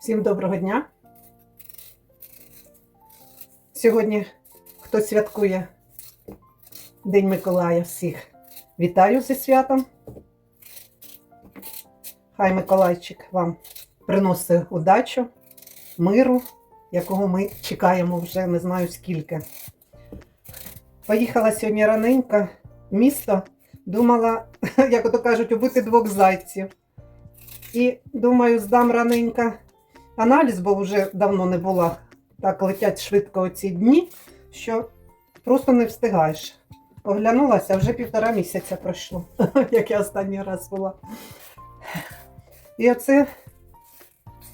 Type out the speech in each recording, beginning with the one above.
Всім доброго дня. Сьогодні хто святкує День Миколая всіх. Вітаю зі святом. Хай Миколайчик вам приносить удачу, миру, якого ми чекаємо вже не знаю скільки. Поїхала сьогодні раненько в місто, думала, як ото кажуть, убити двох зайців. І думаю, здам раненько аналіз, бо вже давно не була. Так летять швидко оці дні, що просто не встигаєш. Оглянулася, вже півтора місяця пройшло, як я останній раз була. І оце,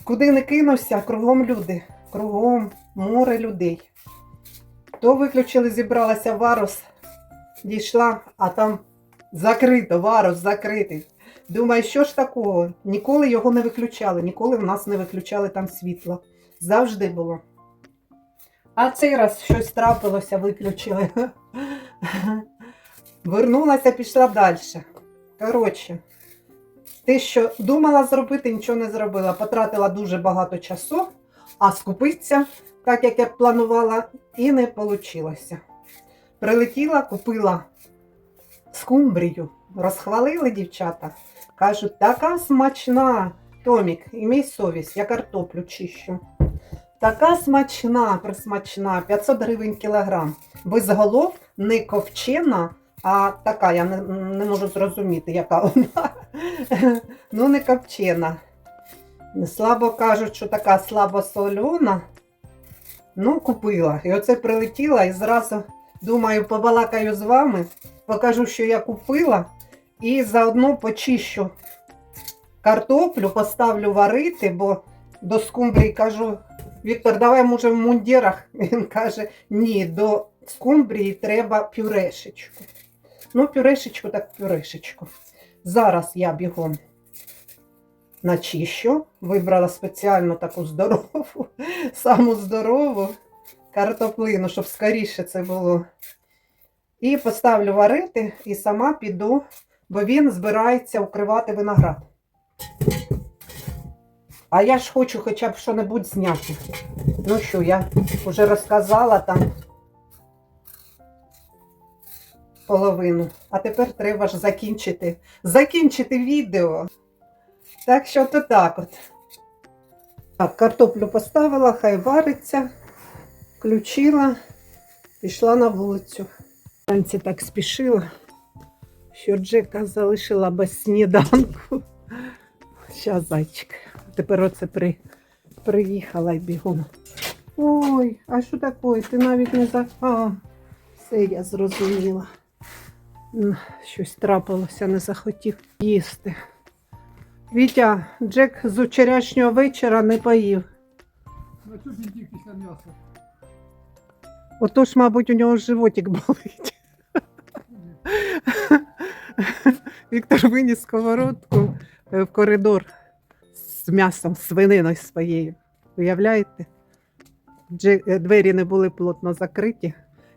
куди не кинувся, кругом люди, кругом море людей. То виключили, зібралася варус, дійшла, а там закрито, варус закритий. Думаю, що ж такого? Ніколи його не виключали, ніколи в нас не виключали там світло. Завжди було. А цей раз щось трапилося, виключили. Вернулася, пішла далі. Коротше, те, що думала зробити, нічого не зробила. Потратила дуже багато часу, а скупитися, так як я планувала, і не вийшло. Прилетіла, купила скумбрію. Розхвалили дівчата. Кажуть, така смачна. Томік, імей совість, я картоплю чищу. Така смачна, присмачна, 500 гривень кілограм. Без голов не ковчена, а така, я не, не можу зрозуміти, яка вона. ну, не копчена. Слабо кажуть, що така слабо солена. Ну, купила. І оце прилетіла і зразу думаю, побалакаю з вами, покажу, що я купила, і заодно почищу картоплю, поставлю варити, бо до скумбрії кажу, Віктор, давай може в мундірах. Він каже, ні, до скумбрії треба пюрешечку. Ну, пюрешечку так пюрешечку. Зараз я бігом начищу. Вибрала спеціально таку здорову, саму здорову картоплину, щоб скоріше це було. І поставлю варити і сама піду, бо він збирається укривати виноград. А я ж хочу хоча б що-небудь зняти. Ну що, я вже розказала там половину. А тепер треба ж закінчити. Закінчити відео. Так що то так от. Так, картоплю поставила, хай вариться, включила, пішла на вулицю. Танці так спішила, що Джека залишила без сніданку. Щас, зайчик. Тепер оце при... приїхала і бігом. Ой, а що таке? Ти навіть не за. А, все я зрозуміла. Щось трапилося, не захотів їсти. Вітя, Джек з вчорашнього вечора не поїв. На цю бінтів після м'яса. Отож, мабуть, у нього животик болить. Віктор виніс сковородку е, в коридор з м'ясом, свининою своєю. Уявляєте? Е, Двері не були плотно закриті.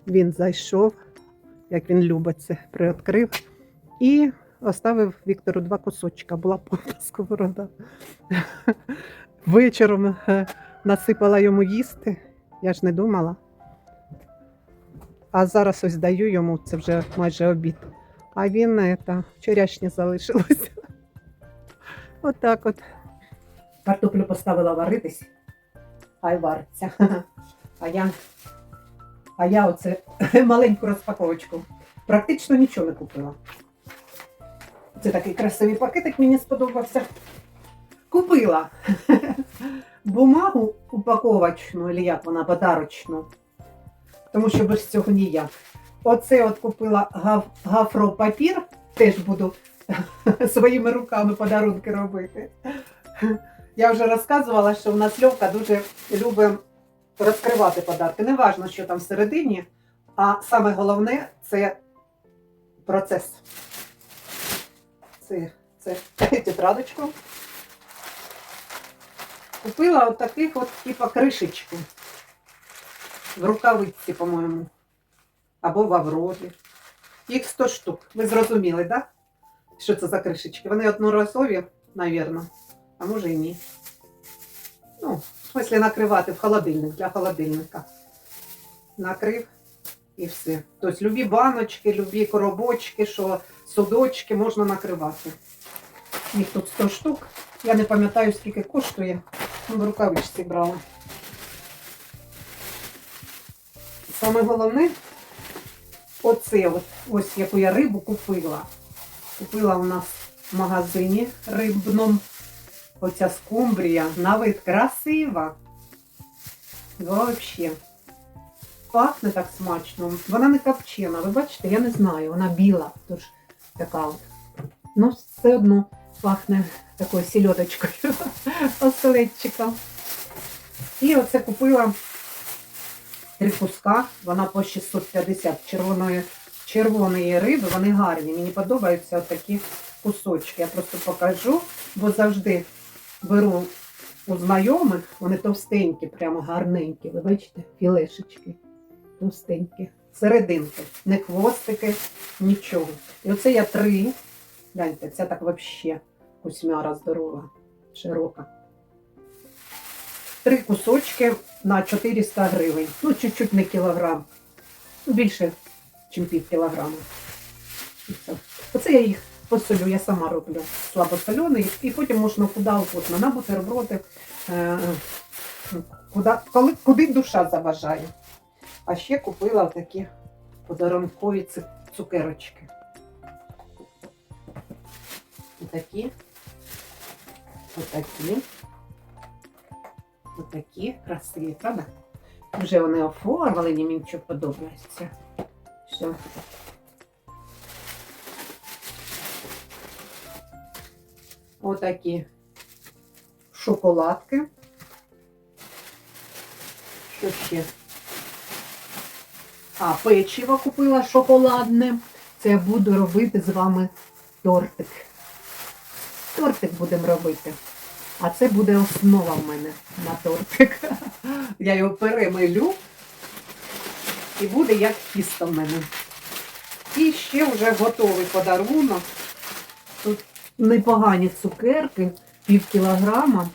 Він зайшов, як він любить це, приоткрив і оставив Віктору два кусочка. Була повна сковорода. Вечором е, насипала йому їсти. Я ж не думала. А зараз ось даю йому, це вже майже обід. А він е, та, вчорашнє залишилося. Отак от. Картоплю поставила варитись, хай вариться. А я, а я оце маленьку розпаковочку. Практично нічого не купила. Це такий красивий пакетик мені сподобався. Купила бумагу упаковочну, або як вона подарочну тому що без цього ніяк. Оце от купила гав, гафропапір, теж буду своїми руками подарунки робити. Я вже розказувала, що в нас Льовка дуже любить розкривати подарки. Не важно, що там всередині, а саме головне це процес. Це, це тетрадочку. Купила от таких от, типа кришечку в рукавиці, по-моєму. Або в Аврорі. Їх 100 штук. Ви зрозуміли, так? Да? Що це за кришечки? Вони одноразові, навірно, а може і ні. Ну, в смислі накривати в холодильник для холодильника. Накрив і все. Тобто любі баночки, любі коробочки, що судочки можна накривати. Їх тут 100 штук. Я не пам'ятаю, скільки коштує. В рукавичці брала. Саме головне, оце от, ось яку я рибу купила. Купила у нас в магазині рибному. Оця скумбрія на вид красива. Вообще. Пахне так смачно. Вона не копчена. Ви бачите, я не знаю. Вона біла. Тож така от. Ну, все одно пахне такою сільодочкою. Оселедчиком. І оце купила три куска. Вона по 650 червоної, червоної риби. Вони гарні. Мені подобаються такі кусочки. Я просто покажу, бо завжди беру у знайомих, вони товстенькі, прямо гарненькі. Ви бачите, філешечки товстенькі. Серединки, не хвостики, нічого. І оце я три. Гляньте, це так взагалі кусмяра здорова, широка. Три кусочки на 400 гривень. Ну, чуть-чуть не кілограм. Ну, Більше, ніж пів кілограма. Оце я їх посолю, я сама роблю слабосолений, і потім можна куди угодно, на бутерброди, е, куди, коли, куди душа заважає. А ще купила такі подарункові цукерочки. Отакі. Отакі. Отакі красиві, правда? Вже вони оформлені, мені що подобається. Все. Отакі шоколадки. Що ще? А, печиво купила шоколадне. Це я буду робити з вами тортик. Тортик будемо робити. А це буде основа в мене на тортик. Я його перемилю і буде як тісто в мене. І ще вже готовий подарунок. Тут непогані цукерки, пів кілограма.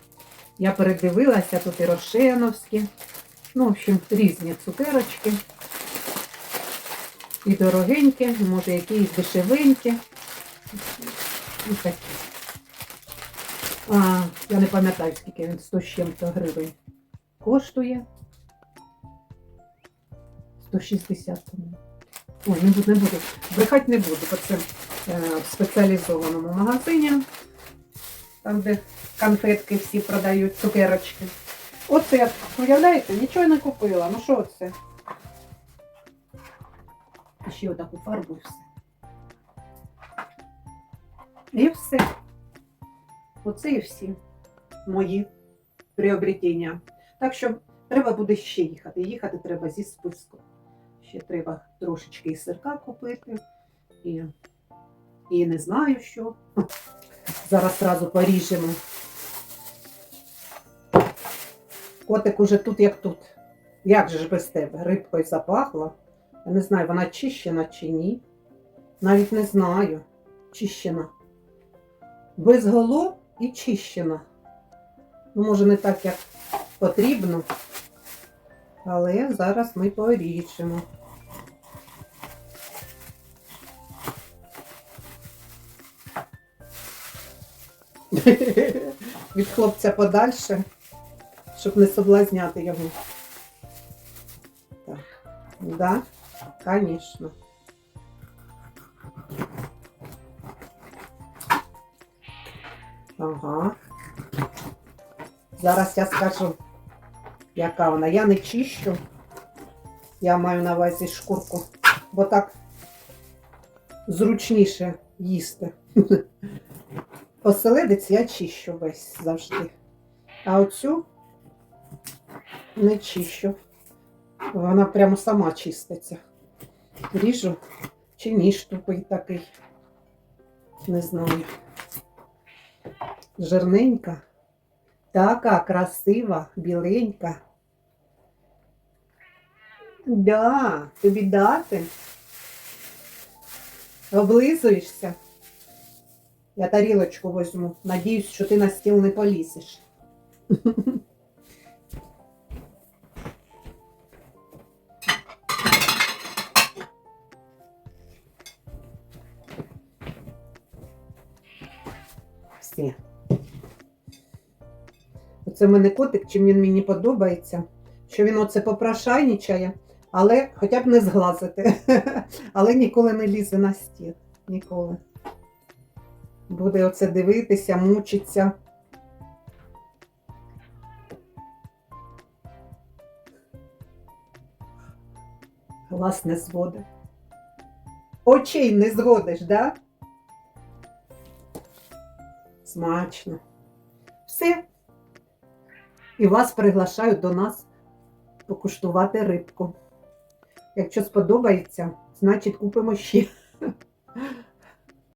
Я передивилася, тут і рошеновські. Ну, в общем, різні цукерочки. І дорогенькі, може, якісь дешевенькі. І такі. А, я не пам'ятаю, скільки він 100 з чим-то гривень коштує. 160 по-моєму. Ой, не буду, не буду. Брехати не буду, бо це е, в спеціалізованому магазині, там, де конфетки всі продають, цукерочки. Оце, уявляєте, нічого не купила. Ну що це? І ще отаку фарбу і все. І все. Оце і всі мої приобретення. Так що треба буде ще їхати. Їхати треба зі списком. Ще треба трошечки і сирка купити. І, і не знаю що. Зараз одразу поріжемо. Котик уже тут, як тут. Як же ж без тебе? Рибкою запахла. Я не знаю, вона чищена чи ні. Навіть не знаю. Чищена. Без голов і чищена. Ну, може, не так, як потрібно. Але зараз ми поріжемо. Від хлопця подальше, щоб не соблазняти його. Так, да, звісно. Ага. Зараз я скажу, яка вона. Я не чищу. Я маю на увазі шкурку, бо так зручніше їсти. Оселедець я чищу весь завжди. А оцю не чищу. Вона прямо сама чиститься. Ріжу чи ніж тупий такий. Не знаю жирненька, така красива, біленька. Да, тобі дати. Облизуєшся. Я тарілочку возьму. Надіюсь, що ти на стіл не полізеш. Все. Оце в мене котик, чим він мені подобається, що він оце попрошайнічає, але хоча б не зглазити. Але ніколи не лізе на стіл. Ніколи. Буде оце дивитися, мучиться. Глаз не зводить. Очей не зводиш, да? Смачно. Все. І вас приглашають до нас покуштувати рибку. Якщо сподобається, значить купимо ще.